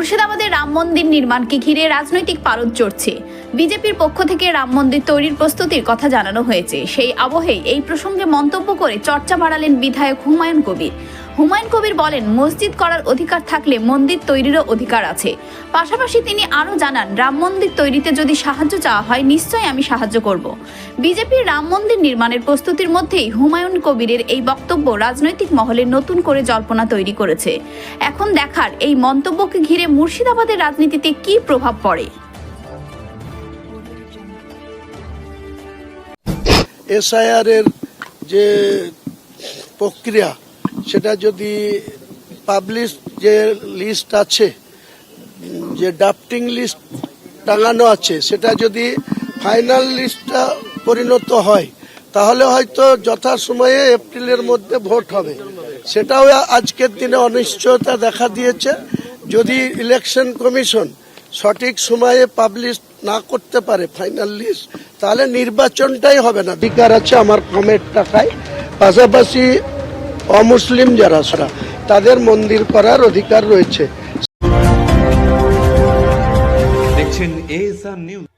মুর্শিদাবাদে রাম মন্দির নির্মাণকে ঘিরে রাজনৈতিক পারদ চড়ছে। বিজেপির পক্ষ থেকে রাম মন্দির তৈরির প্রস্তুতির কথা জানানো হয়েছে। সেই আবহে এই প্রসঙ্গে মন্তব্য করে চর্চা বাড়ালেন বিধায়ক হুমায়ুন কবির। হুমায়ুন কবির বলেন, মসজিদ করার অধিকার থাকলে মন্দির তৈরিরও অধিকার আছে। পাশাপাশি তিনি আরও জানান, রাম মন্দির তৈরিতে যদি সাহায্য চাওয়া হয়, নিশ্চয়ই আমি সাহায্য করব। বিজেপির রাম মন্দির নির্মাণের প্রস্তুতির মধ্যেই হুমায়ুন কবিরের এই বক্তব্য রাজনৈতিক মহলে নতুন করে জল্পনা তৈরি করেছে। এখন দেখার এই মন্তব্যকে ঘিরে মুর্শিদাবাদের রাজনীতিতে কী প্রভাব পড়ে? এসআইআর এর যে প্রক্রিয়া সেটা যদি পাবলিশ যে লিস্ট আছে, যে ড্রাফটিং লিস্ট টাঙানো আছে, সেটা যদি ফাইনাল লিস্টটা পরিণত হয়, তাহলে হয়তো যথাসময়ে এপ্রিলের মধ্যে ভোট হবে। সেটাও আজকের দিনে অনিশ্চয়তা দেখা দিয়েছে। যদি ইলেকশন কমিশন সঠিক সময়ে পাবলিশ না করতে পারে ফাইনাল লিস্ট তাহলে নির্বাচনটাই হবে না। অধিকার আছে আমার কমের টাকায়। পাশাপাশি অমুসলিম যারা সারা তাদের মন্দির করার অধিকার রয়েছে। দেখছেন নিউজ